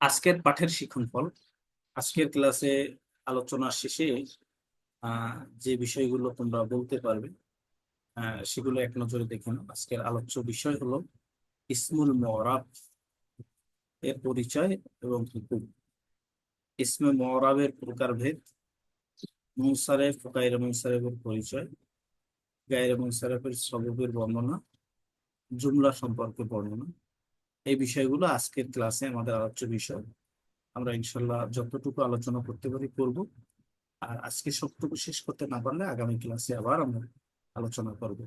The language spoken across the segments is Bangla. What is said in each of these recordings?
আজকের পাঠের শিক্ষণফল আজকের ক্লাসে আলোচনা শেষে যে বিষয়গুলো তোমরা বলতে পারবে সেগুলো এক নজরে দেখে নাও। আজকের আলোচ্য বিষয় হলো ইসমুল মরাব এর পরিচয় এবং হুকুম। ইসমে মরাবের প্রকারভেদ মুনসারেফ গায়রে মুনসারেফের পরিচয়, গায়রে মুনসারেফের সববের বর্ণনা, জুমলা সম্পর্কে বর্ণনা। এই বিষয়গুলো আজকের ক্লাসে আমাদের আলোচ্য বিষয়। আমরা ইনশাল্লাহ যতটুকু আলোচনা করতে পারি করব। আর আজকে সবটুকু শেষ করতে না পারলে আগামী ক্লাসে আবার আমরা আলোচনা করব,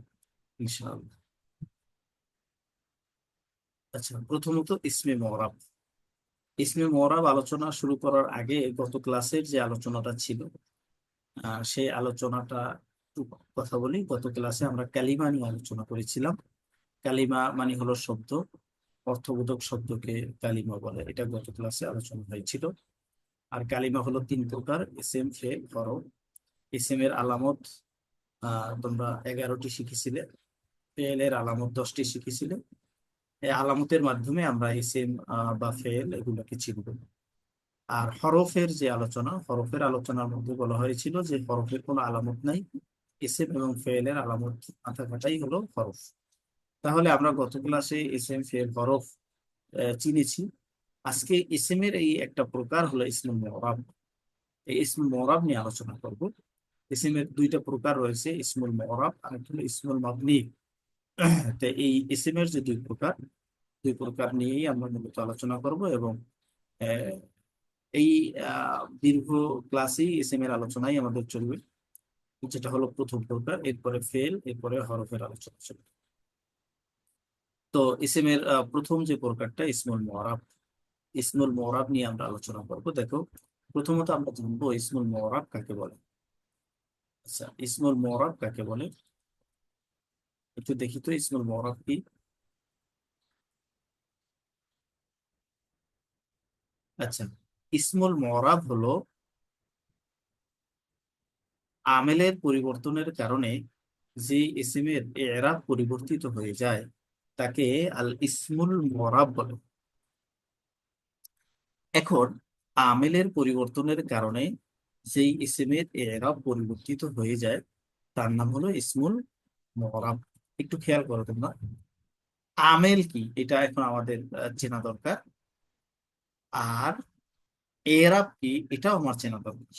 ইনশাআল্লাহ। আচ্ছা প্রথমত ইসমে মরাব ইসমে মরাব আলোচনা শুরু করার আগে গত ক্লাসের যে আলোচনাটা ছিল সেই আলোচনাটা কথা বলি। গত ক্লাসে আমরা কালিমা নিয়ে আলোচনা করেছিলাম। কালিমা মানে হলো শব্দ। অর্থবোধক শব্দকে কালিমা বলে। এটা গত ক্লাসে আলোচনা হয়েছিল। আর কালিমা হলো তিন প্রকার এস এম ফে হরফ এসএম এর আলামত তোমরা এগারোটি শিখেছিলে। ফেল এর আলামত দশটি শিখেছিলে। এই আলামতের মাধ্যমে আমরা এসএম বা ফেল এগুলোকে চিনব। আর হরফের যে আলোচনা, হরফের আলোচনার মধ্যে বলা হয়েছিল যে হরফের কোনো আলামত নাই। এস এম এবং ফেল এর আলামত মাথা কাটাই হলো হরফ। তাহলে আমরা গত ক্লাসে এসএম ফের হরফ চিনেছি। আজকে ইসেম এর এই একটা প্রকার হলো ইসলাম মরাব এই ইসমুল মরাব নিয়ে আলোচনা করব। ইসেম এর দুইটা প্রকার রয়েছে ইসমুল মরাব আর একটা হলো ইসমুল মাবনি। তো এই ইসেম এর যে দুই প্রকার দুই প্রকার নিয়েই আমরা মূলত আলোচনা করব এবং এই দীর্ঘ ক্লাসেই ইসেম এর আলোচনাই আমাদের চলবে। যেটা হলো প্রথম প্রকার, এরপরে ফেল, এরপরে হরফের আলোচনা চলবে। তো ইসেমের প্রথম যে প্রকারটা, ইসমুল মরাব ইসমুল মরাব নিয়ে আমরা আলোচনা করব। দেখো, প্রথমত আমরা জানব ইসমুল মরাব কাকে বলে। আচ্ছা ইসমুল মরাব কাকে বলে? একটু দেখি তো, ইসমুল মরাব কি? আচ্ছা ইসমুল মরাব হলো আমেলের পরিবর্তনের কারণে যে ইসমের এরাব পরিবর্তিত হয়ে যায় তাকে আল ইসমুল মরাব বলে। এখন আমেলের পরিবর্তনের কারণে যেই ইসমের এরাব পরিবর্তিত হয়ে যায়, তার নাম হলো ইসমুল মরাব। একটু খেয়াল করো তোমরা। আমেল কি? এটা এখন আমাদের চেনা দরকার। আর এরাব কি? এটাও আমার চেনা দরকার।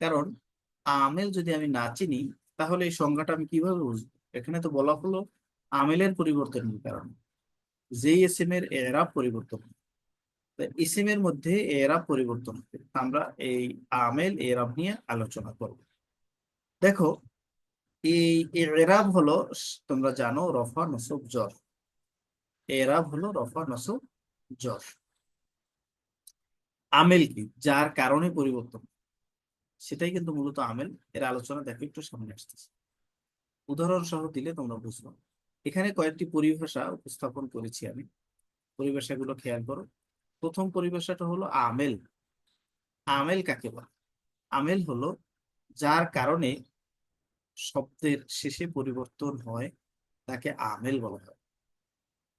কারণ আমেল যদি আমি না চিনি, তাহলে এই সংজ্ঞাটা আমি কীভাবে বুঝব? এখানে তো বলা হলো আমেলের পরিবর্তনের কারণে। যেই ইসমের এরাব পরিবর্তন ইসিমের মধ্যে এরাব পরিবর্তন আমরা এই আমেল এরাব নিয়ে আলোচনা করব। দেখো, এই এরাব হলো, তোমরা জানো, রফা, নসব জর এরাব হলো রফা, নসব জর আমেল কি? যার কারণে পরিবর্তন। সেটাই কিন্তু মূলত আমেল। এর আলোচনা দেখো, একটু সামনে আসতেছে। উদাহরণ সহ দিলে তোমরা বুঝব। এখানে কয়েকটি পরিভাষা উপস্থাপন করেছি আমি। পরিভাষাগুলো খেয়াল করো। প্রথম পরিভাষাটা হলো আমেল। আমেল কাকে বলে? আমেল হলো যার কারণে শব্দের শেষে পরিবর্তন হয়, তাকে আমেল বলা হয়।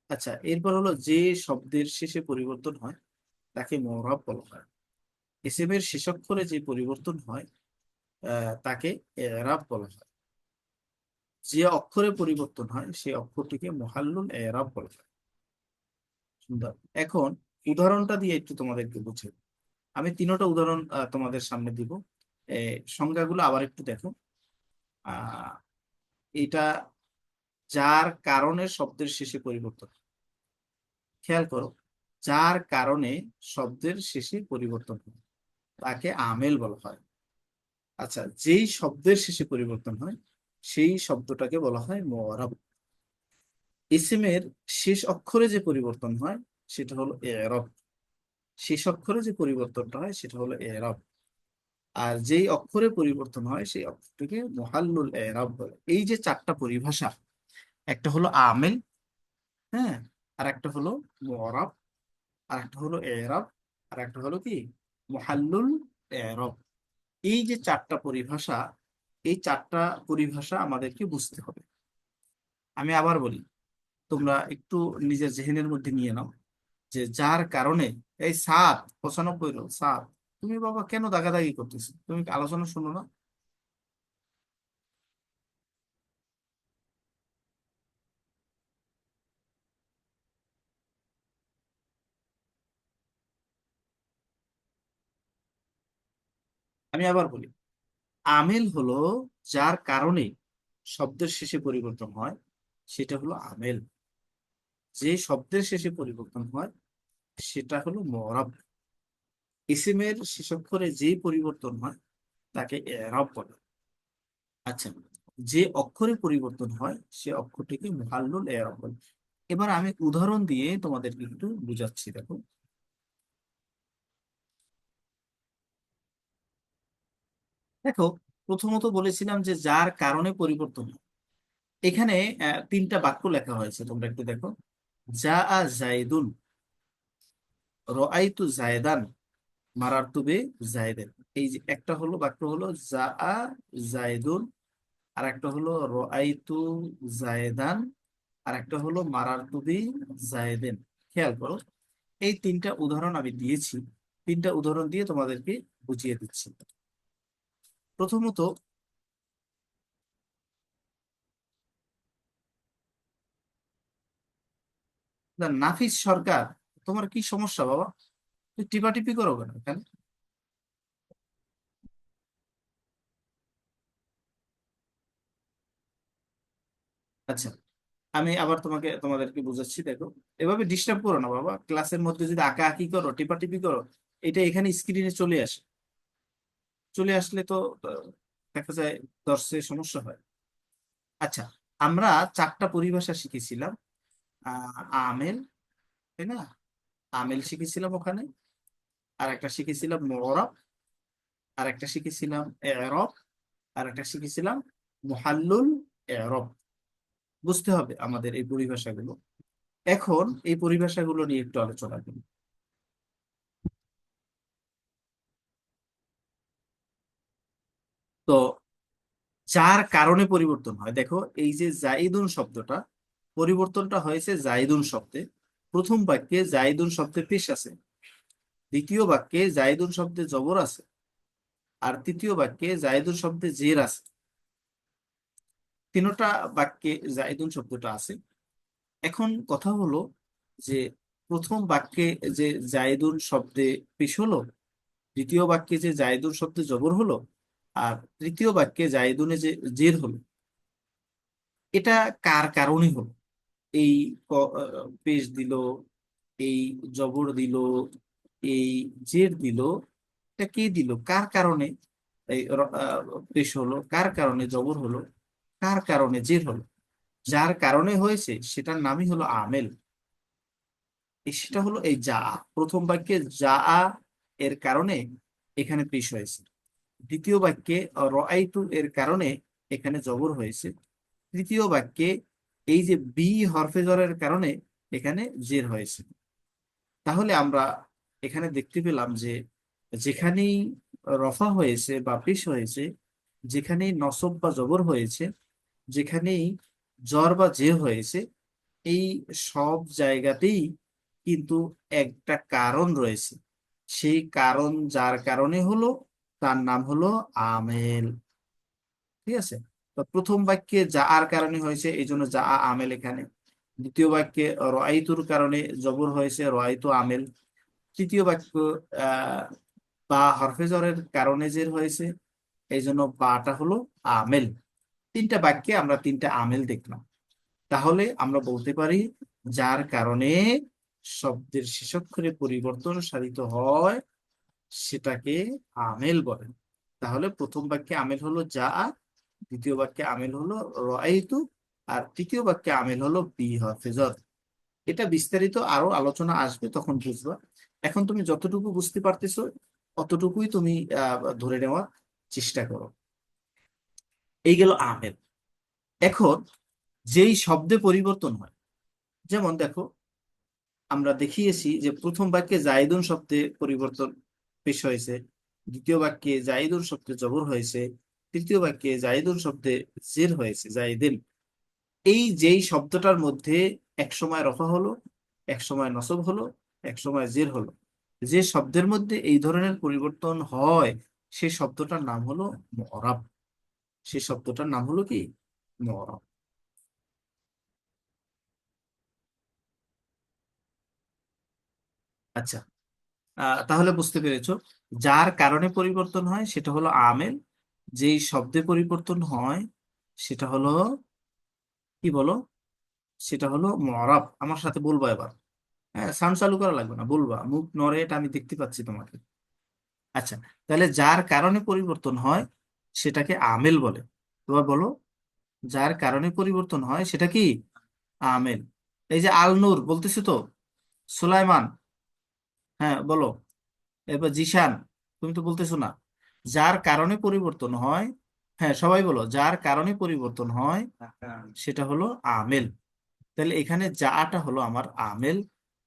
আচ্ছা এরপর হলো যে শব্দের শেষে পরিবর্তন হয়, তাকে মরাব বলা হয়। ইসেমের শেষাক্ষরে যে পরিবর্তন হয় তাকে এরাব বলা হয়। যে অক্ষরে পরিবর্তন হয়, সেই অক্ষরটিকে মোহাল্লুল এরাব বলা সুন্দর। এখন উদাহরণটা দিয়ে একটু তোমাদেরকে বুঝে আমি তিনোটা উদাহরণ তোমাদের সামনে দিব। সংজ্ঞাগুলো আবার একটু দেখো। এটা যার কারণে শব্দের শেষে পরিবর্তন। খেয়াল করো, যার কারণে শব্দের শেষে পরিবর্তন হয়, তাকে আমেল বলা হয়। আচ্ছা যেই শব্দের শেষে পরিবর্তন হয় সেই শব্দটাকে বলা হয় মোয়ারাব। ইসিমের শেষ অক্ষরে যে পরিবর্তন হয়, সেটা হলো এরব। শেষ অক্ষরে যে পরিবর্তনটা হয়, সেটা হলো এরব। আর যেই অক্ষরে পরিবর্তন হয়, সেই অক্ষরটিকে মুহাল্লুল এরব বলে। এই যে চারটা পরিভাষা, একটা হলো আমেল হ্যাঁ আর একটা হলো মুরাব আর একটা হলো এরাব, আর একটা হলো কি? মুহাল্লুল এরব। এই যে চারটা পরিভাষা এই চারটা পরিভাষা আমাদেরকে বুঝতে হবে। আমি আবার বলি, তোমরা একটু নিজের জেহেনের মধ্যে নিয়ে নাও, যে যার কারণে, এই সাত, পঁচানব্বই রো সাত, তুমি বাবা কেন দাগাদাগি করতেছো? তুমি আলোচনা শুনো না? আমি আবার বলি আমেল হলো যার কারণে শব্দের শেষে পরিবর্তন হয়, সেটা হলো আমেল। যে শব্দের শেষে পরিবর্তন হয়, সেটা হলো মরাব। ইসিমের শেষাক্ষরে যে পরিবর্তন হয়, তাকে এরাব বলে। আচ্ছা যে অক্ষরে পরিবর্তন হয়, সে অক্ষরটিকে মুহাল্লুল এরাব বলে। এবার আমি উদাহরণ দিয়ে তোমাদেরকে একটু বুঝাচ্ছি, দেখো। দেখো প্রথমত বলেছিলাম যে যার কারণে পরিবর্তন এখানে তিনটা বাক্য লেখা হয়েছে, তোমরা একটু দেখো। যা আ জাইদুন রআইতু জায়দান, মারারতু বে জায়দেন এই যে একটা হলো, বাক্য হলো যা আ জায়দুন আর একটা হলো রআইতু জায়দান আর একটা হলো মারারতু বি জায়দেন। খেয়াল করো, এই তিনটা উদাহরণ আমি দিয়েছি। তিনটা উদাহরণ দিয়ে তোমাদেরকে বুঝিয়ে দিচ্ছি। প্রথমত নাফিস সরকার, তোমার কি সমস্যা বাবা? তুই টিপাটিপি করো কেন আচ্ছা আমি আবার তোমাকে, তোমাদেরকে বুঝাচ্ছি, দেখো। এভাবে ডিস্টার্ব করো না বাবা। ক্লাসের মধ্যে যদি আঁকা আঁকি করো, টিপাটিপি করো, এটা এখানে স্ক্রিনে চলে আসে। চলে আসলে তো দেখা যায় দর্শে সমস্যা হয়। আচ্ছা আমরা চারটা পরিভাষা শিখেছিলাম। আমেল, তাই না? আমেল শিখেছিলাম ওখানে। আর একটা শিখেছিলাম মুরাব আর একটা শিখেছিলাম এরব। আর একটা শিখেছিলাম মুহাল্লুল এরব। বুঝতে হবে আমাদের এই পরিভাষাগুলো। এখন এই পরিভাষাগুলো নিয়ে একটু আলোচনা করি। তো যার কারণে পরিবর্তন হয়। দেখো, এই যে জাইদুন শব্দটা, পরিবর্তনটা হয়েছে জাইদুন শব্দে। প্রথম বাক্যে জাইদুন শব্দে পেশ আছে। দ্বিতীয় বাক্যে জাইদুন শব্দে জবর আছে। আর তৃতীয় বাক্যে জাইদুন শব্দে জের আছে। তিনটা বাক্যে জাইদুন শব্দটা আছে। এখন কথা হলো যে, প্রথম বাক্যে যে জাইদুন শব্দে পেশ হলো, দ্বিতীয় বাক্যে যে জাইদুন শব্দে জবর হলো আর তৃতীয় বাক্যে জাইদুনে যে জের হলো, এটা কার কারণে হলো? এই পেশ দিল, এই জবর দিল, এই জের দিল, এটা কে দিল? কার কারণে এই পেশ হলো? কার কারণে জবর হলো? কার কারণে জের হলো? যার কারণে হয়েছে, সেটার নামই হলো আমেল। সেটা হলো এই যা। প্রথম বাক্যে যা, এর কারণে এখানে পেশ হয়েছে। দ্বিতীয় বাক্যে রআইতু এর কারণে এখানে জবর হয়েছে। তৃতীয় বাক্যে এই যে বি হরফে জরের কারণে এখানে জের হয়েছে। তাহলে আমরা এখানে দেখতে পেলাম যে যেখানেই রফা হয়েছে বা পেশ হয়েছে, যেখানেই নসব বা জবর হয়েছে, যেখানেই জ্বর বা জে হয়েছে, এই সব জায়গাতেই কিন্তু একটা কারণ রয়েছে। সেই কারণ যার কারণে হলো তার নাম হলো আমেল। ঠিক আছে? তো প্রথম বাক্যে যা আর কারণে হয়েছে, এই জন্য যা আমেল এখানে। দ্বিতীয় বাক্যে রআইতুর কারণে জবর হয়েছে, রআইতু আমেল। তৃতীয় বাক্য বা হরফে জরের কারণে জের হয়েছে, এই জন্য বাটা হলো আমেল। তিনটা বাক্যে আমরা তিনটা আমেল দেখলাম। তাহলে আমরা বলতে পারি, যার কারণে শব্দের শেষক্ষরে পরিবর্তন সাধিত হয় সেটাকে আমেল বলে। তাহলে প্রথম বাক্যে আমেল হলো যা, দ্বিতীয় বাক্যে আমেল হলো রাইতু আর তৃতীয় বাক্যে আমেল হলো বি এটা বিস্তারিত আরও আলোচনা আসবে তখন বুঝবা। এখন তুমি যতটুকু বুঝতে পারতেছো, অতটুকুই তুমি ধরে নেওয়ার চেষ্টা করো। এই গেল আমেল। এখন যেই শব্দে পরিবর্তন হয়, যেমন দেখো, আমরা দেখিয়েছি যে প্রথম বাক্যে জাইদুন শব্দে পরিবর্তন পেশ হয়েছে। দ্বিতীয় বাক্যে জাইদুন শব্দে জবর হয়েছে। তৃতীয় বাক্যে জাইদুন শব্দে জের হয়েছে জাইদিন এই যেই শব্দটার মধ্যে এক সময় রফা হলো, এক সময় নসব হলো, এক সময় জের হলো। যে শব্দের মধ্যে এই ধরনের পরিবর্তন হয় সেই শব্দটার নাম হলো মরাব। সেই শব্দটার নাম হলো কি? মরাব। আচ্ছা তাহলে বুঝতে পেরেছ। যার কারণে পরিবর্তন হয় সেটা হলো আমেল। যেই শব্দে পরিবর্তন হয় সেটা হলো, কি বলো? সেটা হলো মরাব। আমার সাথে বলবা এবার। হ্যাঁ সাউন্ড চালু করা লাগবে না, বলবা। মুখ নড়ে এটা আমি দেখতে পাচ্ছি তোমাকে। আচ্ছা তাহলে যার কারণে পরিবর্তন হয় সেটাকে আমেল বলে। এবার বলো, যার কারণে পরিবর্তন হয় সেটা কি? আমেল। এই যে আলনুর বলতেছি তো, সুলাইমান হ্যাঁ বলো। এবার জিশান, তুমি তো বলতেছো না। যার কারণে পরিবর্তন হয় হ্যাঁ সবাই বলো, যার কারণে পরিবর্তন হয় সেটা হলো আমেল। তাহলে এখানে যাটা হলো আমার আমেল,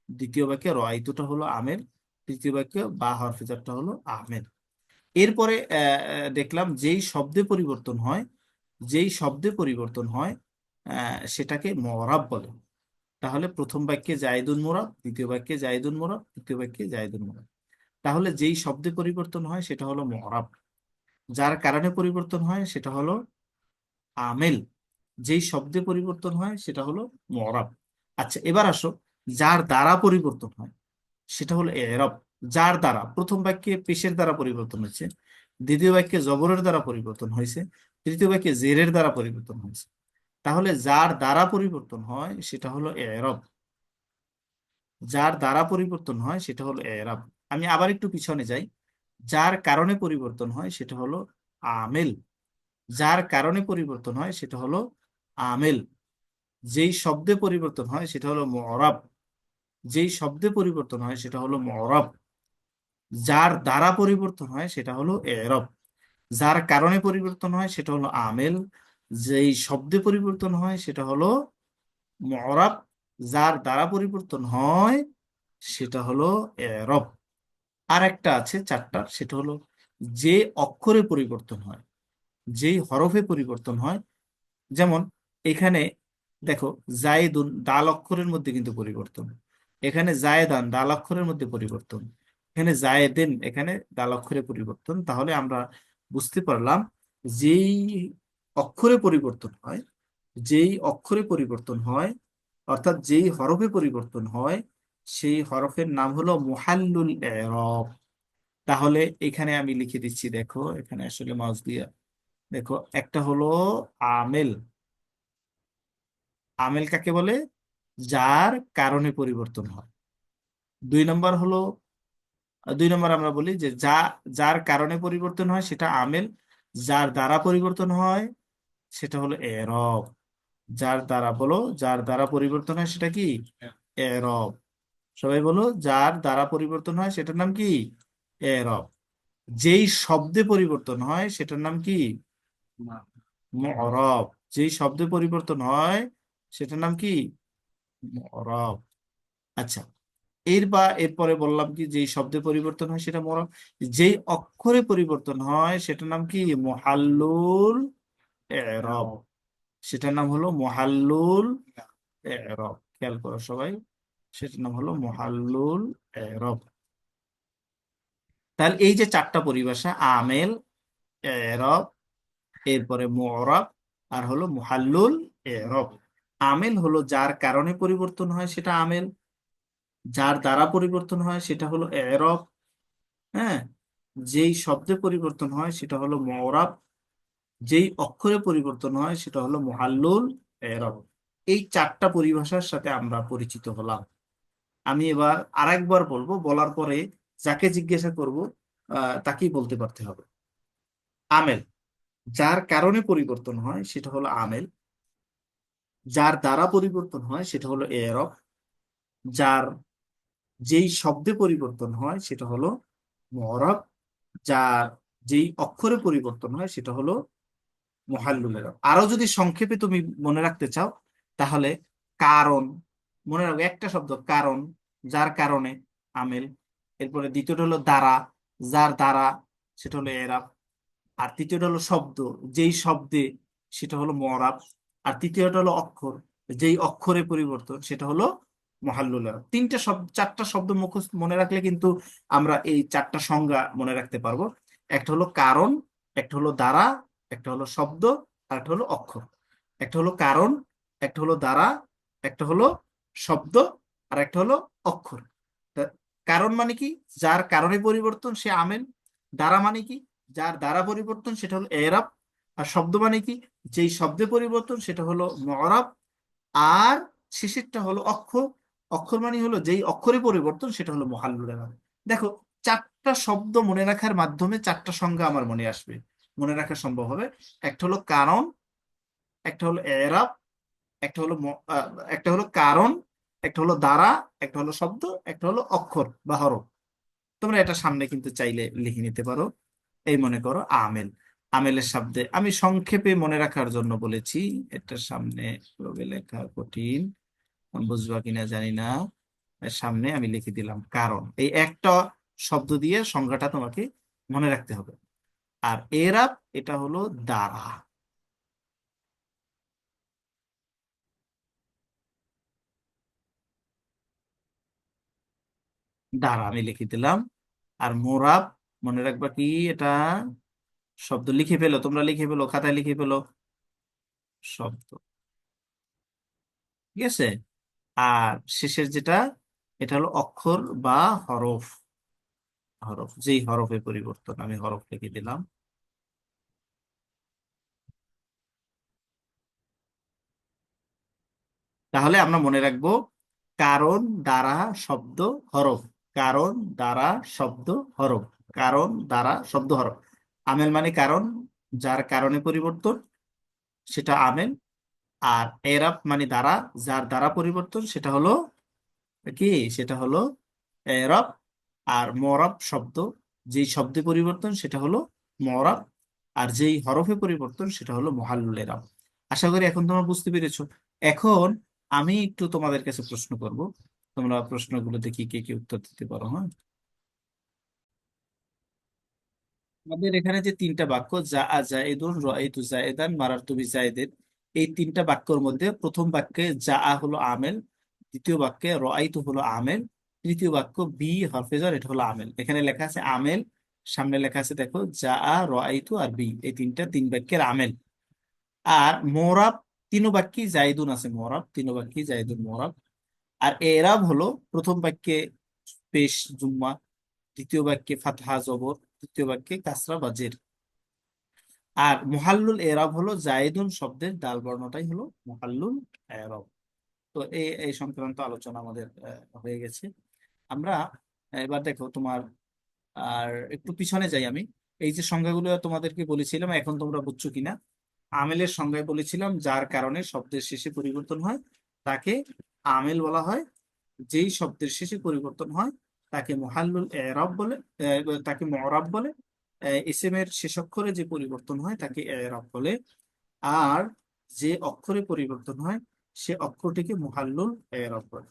দ্বিতীয় বাক্যে রয়তুটা হলো আমেল, তৃতীয় বাক্যে বা হরফিজারটা হলো আমেল। এরপরে দেখলাম যেই শব্দে পরিবর্তন হয়, যেই শব্দে পরিবর্তন হয় সেটাকে মরাব বলে। তাহলে প্রথম বাক্যে জায়দুন মোরাব দ্বিতীয় বাক্যে জায়দুন মোরাব তৃতীয় বাক্যে জায়দুন মোরাব তাহলে যেই শব্দে পরিবর্তন হয় সেটা হলো মরাব। যার কারণে পরিবর্তন হয় সেটা হলো আমেল। যেই শব্দে পরিবর্তন হয় সেটা হলো মরাব। আচ্ছা এবার আসো। যার দ্বারা পরিবর্তন হয় সেটা হলো এরব। যার দ্বারা? প্রথম বাক্যে পেশের দ্বারা পরিবর্তন হয়েছে। দ্বিতীয় বাক্যে জবরের দ্বারা পরিবর্তন হয়েছে। তৃতীয় বাক্যে জেরের দ্বারা পরিবর্তন হয়েছে। তাহলে যার দ্বারা পরিবর্তন হয় সেটা হলো এরব। যার দ্বারা পরিবর্তন হয় সেটা হলো এরব। আমি আবার একটু পিছনে যাই। যার কারণে পরিবর্তন হয় সেটা হলো আমেল। যার কারণে পরিবর্তন হয় সেটা হলো আমেল। যেই শব্দে পরিবর্তন হয় সেটা হলো মরাব। যেই শব্দে পরিবর্তন হয় সেটা হলো মরব। যার দ্বারা পরিবর্তন হয় সেটা হলো এরব। যার কারণে পরিবর্তন হয় সেটা হলো আমেল। যেই শব্দে পরিবর্তন হয় সেটা হলো মরব যার দ্বারা পরিবর্তন হয় সেটা হলো এরব। আর একটা আছে চারটা সেটা হলো যে অক্ষরে পরিবর্তন হয়, যেই হরফে পরিবর্তন হয়। যেমন এখানে দেখো জায়েদুন দাল অক্ষরের মধ্যে কিন্তু পরিবর্তন, এখানে জায়েদান দাল অক্ষরের মধ্যে পরিবর্তন, এখানে জায়েদেন এখানে দাল অক্ষরে পরিবর্তন। তাহলে আমরা বুঝতে পারলাম যেই অক্ষরে পরিবর্তন হয়, যেই অক্ষরে পরিবর্তন হয়, অর্থাৎ যেই হরফে পরিবর্তন হয়, সেই হরফের নাম হলো মুহাল্লুল এরব। তাহলে এখানে আমি লিখে দিচ্ছি, দেখো, এখানে আসলে মাউস দিয়া। দেখো, একটা হলো আমেল। আমেল কাকে বলে? যার কারণে পরিবর্তন হয়। দুই নম্বর হলো, দুই নম্বর আমরা বলি যে যা, যার কারণে পরিবর্তন হয় সেটা আমেল, যার দ্বারা পরিবর্তন হয় সেটা হলো এরব। যার দ্বারা বলো যার দ্বারা পরিবর্তন হয় সেটা কি? এরব। সবাই বলো যার দ্বারা পরিবর্তন হয় সেটার নাম কি? এরব। যেই শব্দে পরিবর্তন হয় সেটার নাম কি? মরব। যেই শব্দে পরিবর্তন হয় সেটার নাম কি? মরব। আচ্ছা এর বা এরপরে বললাম কি যেই শব্দে পরিবর্তন হয় সেটা মরব। যেই অক্ষরে পরিবর্তন হয় সেটার নাম কি? মহাল্লুল এরব। সেটার নাম হলো মহাল্লুল এরব। খেয়াল করো সবাই। সেটার নাম হলো মহাল্লুল এরব। তাহলে এই যে চারটা পরিভাষা আমেল এরব এরপরে মুরব আর হলো মুহাল্লুল এরব। আমেল হলো যার কারণে পরিবর্তন হয় সেটা আমেল যার দ্বারা পরিবর্তন হয় সেটা হলো এরব। হ্যাঁ? যেই শব্দে পরিবর্তন হয় সেটা হলো মওরাব যেই অক্ষরে পরিবর্তন হয় সেটা হলো মুহাল্লুল এরব। এই চারটা পরিভাষার সাথে আমরা পরিচিত হলাম। আমি এবার আরেকবার বলব, বলার পরে যাকে জিজ্ঞাসা করব তাকেই বলতে পারতে হবে। আমেল। যার কারণে পরিবর্তন হয় সেটা হলো আমেল। যার দ্বারা পরিবর্তন হয় সেটা হলো এরব। যার যেই শব্দে পরিবর্তন হয় সেটা হলো মরব। যার যেই অক্ষরে পরিবর্তন হয় সেটা হলো মোহাল্লুল এরাব আরও যদি সংক্ষেপে তুমি মনে রাখতে চাও, তাহলে কারণ, মনে রাখবে একটা শব্দ, কারণ, যার কারণে আমেল। এরপরে দ্বিতীয়টা হলো দ্বারা, যার দ্বারা, সেটা হলো এরাব। আর তৃতীয়টা হলো শব্দ, যেই শব্দে, সেটা হলো মরাব। আর তৃতীয়টা হলো অক্ষর, যেই অক্ষরে পরিবর্তন, সেটা হলো মহাল্লুল এরাব তিনটা শব্দ, চারটা শব্দ মুখস্থ মনে রাখলে কিন্তু আমরা এই চারটা সংজ্ঞা মনে রাখতে পারব। একটা হলো কারণ, একটা হলো দ্বারা একটা হলো শব্দ আর একটা হলো অক্ষর। একটা হলো কারণ, একটা হলো দ্বারা, একটা হলো শব্দ আর একটা হলো অক্ষর। কারণ মানে কি? যার কারণে পরিবর্তন, সে আমেন। দ্বারা মানে কি? যার দ্বারা পরিবর্তন, সেটা হলো এরাব। আর শব্দ মানে কি? যেই শব্দে পরিবর্তন, সেটা হলো মরাব। আর শেষেরটা হলো অক্ষর। অক্ষর মানে হলো যেই অক্ষরে পরিবর্তন, সেটা হলো মহাল্লুল এরাব দেখো, চারটা শব্দ মনে রাখার মাধ্যমে চারটা সংজ্ঞা আমার মনে আসবে। মনে রাখা সম্ভব হবে। একটা হলো কারণ, একটা হলো এরাব, একটা হলো একটা হলো কারণ, একটা হলো দ্বারা, একটা হলো শব্দ, একটা হলো অক্ষর বা হরফ। তোমরা এটা সামনে কিন্তু চাইলে লিখে নিতে পারো। এই মনে করো আমেল। আমেলের শব্দে আমি সংক্ষেপে মনে রাখার জন্য বলেছি এটার সামনে লেখা কঠিন বুঝবা কিনা জানি না। সামনে আমি লিখে দিলাম কারণ। এই একটা শব্দ দিয়ে সংজ্ঞাটা তোমাকে মনে রাখতে হবে। আর এরাব এটা হলো দ্বারা দ্বারা আমি লিখে দিলাম। আর মোরাব, মনে রাখবা কি এটা শব্দ লিখে ফেলো, তোমরা লিখে ফেলো, খাতায় লিখে ফেলো। শব্দ। ঠিক আছে? আর শেষের যেটা, এটা হলো অক্ষর বা হরফ। হরফ, যেই হরফে পরিবর্তন আমি হরফ লিখে দিলাম। তাহলে আমরা মনে রাখব কারণ, দ্বারা, শব্দ, হরফ। কারণ, দ্বারা, শব্দ, হরফ। কারণ, দ্বারা, শব্দ, হরফ। আমেল মানে কারণ, যার কারণে পরিবর্তন, সেটা আমেল। আর এরাব মানে দ্বারা, যার দ্বারা পরিবর্তন, সেটা হলো কি? সেটা হলো এরাব আর মরাব শব্দ, যেই শব্দে পরিবর্তন, সেটা হলো মরাব আর যেই হরফে পরিবর্তন, সেটা হলো মহাল্লুল এরাব আশা করি এখন তোমরা বুঝতে পেরেছ। এখন আমি একটু তোমাদের কাছে প্রশ্ন করব। তোমরা প্রশ্নগুলো দেখি কে, কি উত্তর দিতে পারো হ্যাঁ? আমাদের এখানে যে তিনটা বাক্য, যা, আ জায়েদুন রাআইতু জায়েদান মারারতু বিজায়েদিন এই তিনটা বাক্যের মধ্যে প্রথম বাক্যে যা, আ, হলো আমেল, দ্বিতীয় বাক্যে রাআইতু হলো আমেল, তৃতীয় বাক্য বি হরফেজার এটা হলো আমেল। এখানে লেখা আছে আমেল, সামনে লেখা আছে দেখো যা, আ রাআইতু আর বি, এই তিনটা তিন বাক্যের আমেল। আর মোরাব তিন বাক্যে জাইদুন আছে মোরাব তিন বাক্যে জাইদুন মোরাব আর এরাব হলো প্রথম বাক্যে পেশ, জুম্মা, দ্বিতীয় বাক্যে ফাতহা, জবর, তৃতীয় বাক্যে কাসরা বা জের। আর মুহাল্লুল এরাব হলো জায়েদুন শব্দের ডাল বর্ণটাই হলো মুহাল্লুল এরাব। তো এই এই সংক্রান্ত আলোচনা আমাদের হয়ে গেছে। আমরা, এবার দেখো তোমার, আর একটু পিছনে যাই আমি। এই যে সংজ্ঞাগুলো তোমাদেরকে বলেছিলাম, এখন তোমরা বুঝছ কিনা? আমেলের সংজ্ঞায় বলেছিলাম যার কারণে শব্দের শেষে পরিবর্তন হয় তাকে আমেল বলা হয়। যেই শব্দের শেষে পরিবর্তন হয় তাকে মুহাল্লুল এরাব বলে তাকে মুরাব বলে আহ, এর শেষ অক্ষরে যে পরিবর্তন হয় তাকে এরাব বলে। আর যে অক্ষরে পরিবর্তন হয় সে অক্ষরটিকে মুহাল্লুল এরাব বলে।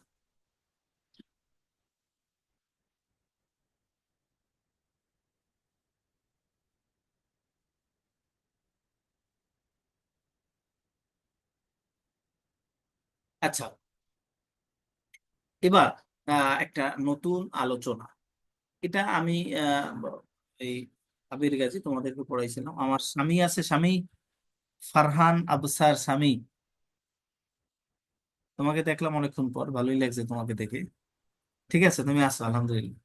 আচ্ছা। এবার একটা নতুন আলোচনা। এটা আমি এই আবির গাজী তোমাদেরকে পড়াইছিলাম। আমার স্বামী আছে, স্বামী ফারহান আবসার স্বামী। তোমাকে দেখলাম অনেকক্ষণ পর, ভালোই লাগছে তোমাকে দেখে। ঠিক আছে, তুমি আসো আলহামদুলিল্লাহ।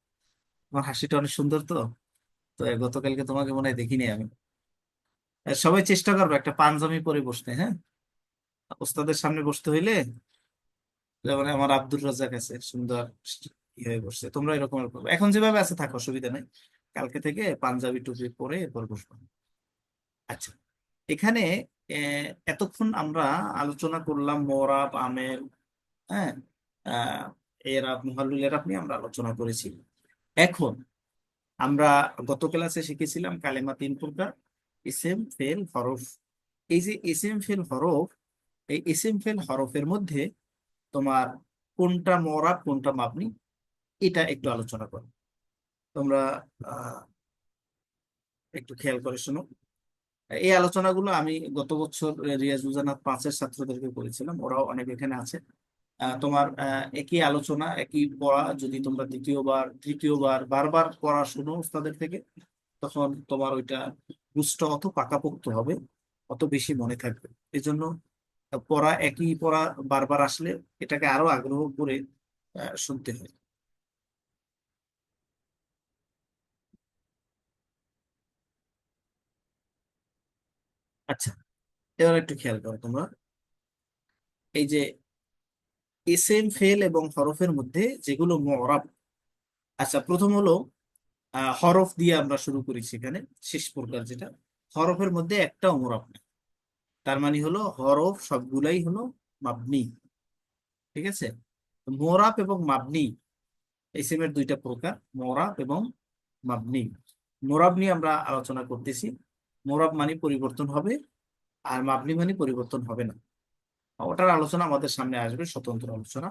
তোমার হাসিটা অনেক সুন্দর তো? তো গতকালকে তোমাকে মনে হয় দেখিনি আমি। সবাই চেষ্টা করবে একটা পাঞ্জাবি পরে বসতে হ্যাঁ? ওস্তাদের সামনে বসতে হইলে যেমন আমার আব্দুর রাজ্জাক আছে, সুন্দর ই হয়ে বসছে। তোমরা এরকম এখন যেভাবে আছে থাকো, অসুবিধা নাই। কালকে থেকে পাঞ্জাবি টুপি পরে এরপর বসবো। আচ্ছা এখানে এতক্ষণ আমরা আলোচনা করলাম মোরাব, আমের হ্যাঁ আহ এরাব মুহাল্লুল এরাব নিয়ে আমরা আলোচনা করেছি। এখন আমরা গত ক্লাসে শিখেছিলাম কালেমা তিন প্রকার, ইসেম, ফেল, হরফ। এই যে ইসেম, ফেল, হরফ এই ইসেম ফেল হরফের মধ্যে তোমার কোনটা মরাব কোনটা মাপনি, এটা একটু আলোচনা করো। তোমরা একটু খেয়াল করে শোনো। এই আলোচনাগুলো আমি গত বছর রিয়াজ উজানাত পাঁচের ছাত্রদেরকে করেছিলাম, ওরাও অনেক এখানে আছে। তোমার একই আলোচনা, একই পড়া, যদি তোমরা দ্বিতীয়বার, তৃতীয়বার, বারবার পড়া শোনো ওস্তাদের থেকে, তখন তোমার ওইটা বুঝতে অত পাকাপোক্ত হবে, অত বেশি মনে থাকবে। এই জন্য পড়া একই পড়া বারবার আসলে এটাকে আরও আগ্রহ করে শুনতে হয়। আচ্ছা এবার একটু খেয়াল করো তোমরা। এই যে এসএম ফেল এবং হরফের মধ্যে যেগুলো মরাব আচ্ছা প্রথম হলো হরফ দিয়ে আমরা শুরু করি সেখানে শেষ প্রকার যেটা। হরফের মধ্যে একটাও মোরাব নেই। তার মানে হলো হরফ সবগুলাই হলো মাবনি। ঠিক আছে? মোরাব এবং মাবনি এসএম এর দুইটা প্রকার, মোরাব এবং মাবনি। মোরাব নিয়ে আমরা আলোচনা করতেছি। মোরাব মানে পরিবর্তন হবে, আর মাবনি মানে পরিবর্তন হবে না। ওটার আলোচনা আমাদের সামনে আসবে, স্বতন্ত্র আলোচনা।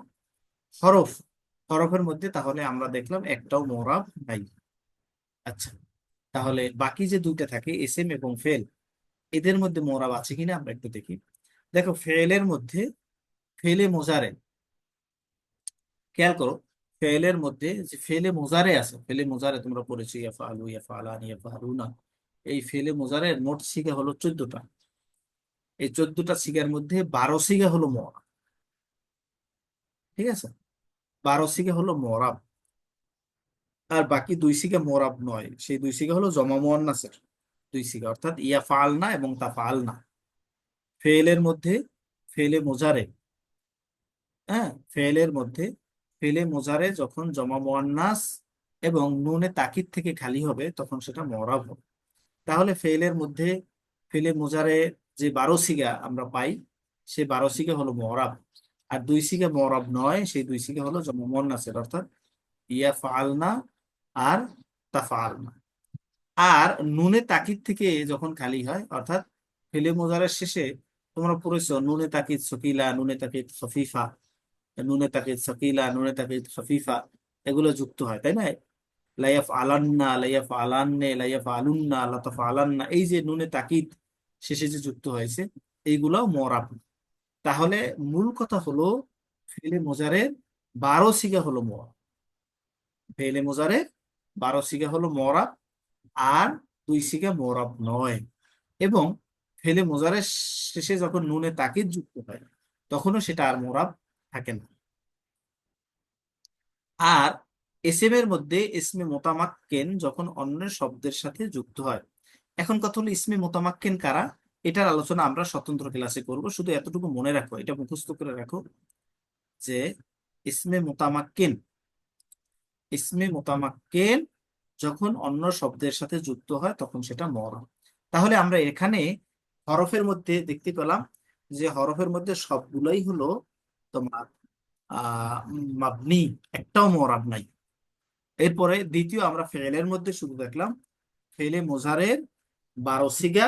হরফ, হরফের মধ্যে তাহলে আমরা দেখলাম একটাও মোরাব নাই। আচ্ছা তাহলে বাকি যে দুইটা থাকে এস এম এবং ফেল এদের মধ্যে মোরাব আছে কিনা আমরা একটু দেখি। দেখো, ফেলের মধ্যে, ফেলে মোজারে, খেয়াল করো, ফেলের মধ্যে যে ফেলে মোজারে আছে, ফেলে মোজারে তোমরা পড়েছো ইয়াফা আলু ইয়াফা আলান ইয়াফা হারুনা এই ফেলে মোজারের মোট সিগা হলো চোদ্দটা। এই চোদ্দটা সিগার মধ্যে বারো সিগা হলো মরা ঠিক আছে? বারো সিগা হলো মরাব। আর বাকি দুই সিগা মোরাব নয়, সেই দুই সিগা হলো জমা মুয়ান্নাসের। দুই সিগা, অর্থাৎ ইয়া ফাল না এবং তা ফাল না। ফেলের মধ্যে ফেলে মোজারে হ্যাঁ? ফেলের মধ্যে ফেলে মোজারে যখন জমা মুয়ান্নাস এবং নুনে তাকিদ থেকে খালি হবে, তখন সেটা মরাব হবে। তাহলে ফেলের মধ্যে ফেলে মোজারে যে বারো সিগা আমরা পাই, সে বারো সিগা হলো মরাব। আর দুই সিগা মরাব নয়, সেই দুই সিগা হলো জমা মুয়ান্নাসের, অর্থাৎ ইয়া ফালনা আর তাফালনা আর নুনে তাকিদ থেকে যখন খালি হয়, অর্থাৎ ফেলে মোজারের শেষে তোমরা পড়েছ, নুনে তাকিদ সকিলা, নুনে তাকিদ সফিফা, নুনে তাকিদ সকিলা, নুনে তাকিদ খফিফা এগুলো যুক্ত হয়, তাই না? লাইয়াফ আলান্না লাইয়াফ আলান্নে লাইয়াফ আলুন্না লাতাফ আলান্না এই যে নুনে তাকিদ শেষে যে যুক্ত হয়েছে, এইগুলাও মরাব তাহলে মূল কথা হলো ফেলে মোজারের বারো সিগা হলো মরা ফেলে মোজারের বারো সিগা হলো মরাব আর দুই সিগা মরাব নয়। এবং ফেলে মোজারের শেষে যখন নুনে তাকিদ যুক্ত হয়, তখনও সেটা আর মোরাব থাকে না। আর এসএম এর মধ্যে ইসমে মোতামাক্কেন যখন অন্য শব্দের সাথে যুক্ত হয়। এখন কথা হলো, ইসমে মোতামাক্কেন কারা? এটার আলোচনা আমরা স্বতন্ত্র ক্লাসে করব। শুধু এতটুকু মনে রাখো, এটা মুখস্থ করে রাখো যে ইসমে মোতামাক্কেন ইসমে মোতামাক্কেন যখন অন্য শব্দের সাথে যুক্ত হয়, তখন সেটা মরা তাহলে আমরা এখানে হরফের মধ্যে দেখতে পেলাম যে হরফের মধ্যে সবগুলোই হলো তোমার আহ মাবনি, একটাও মরাব নাই। এরপরে দ্বিতীয় আমরা ফেলের মধ্যে শুধু দেখলাম, ফেলে মোজারের বারো সিগা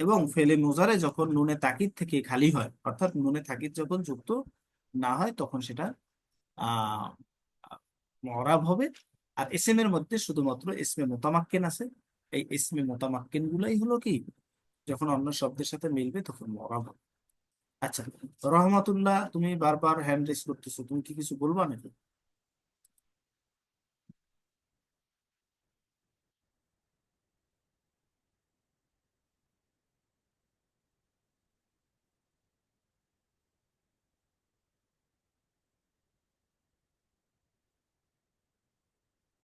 এবং ফেলে মোজারে যখন নুনে তাকিদ থেকে খালি হয়, অর্থাৎ নুনে তাকিদ যখন যুক্ত না হয়, তখন সেটা আহ মরাব হবে। আর এস এম এর মধ্যে শুধুমাত্র ইসমে মোতামাক্কেন আছে। এই ইসমে মোতামাক্কেন গুলাই হলো কি? যখন অন্য শব্দের সাথে মিলবে তখন মরাব আচ্ছা রহমাতুল্লাহ, তুমি বারবার হ্যান্ড রেস করতেছো, তুমি কি কিছু বলবা নাকি?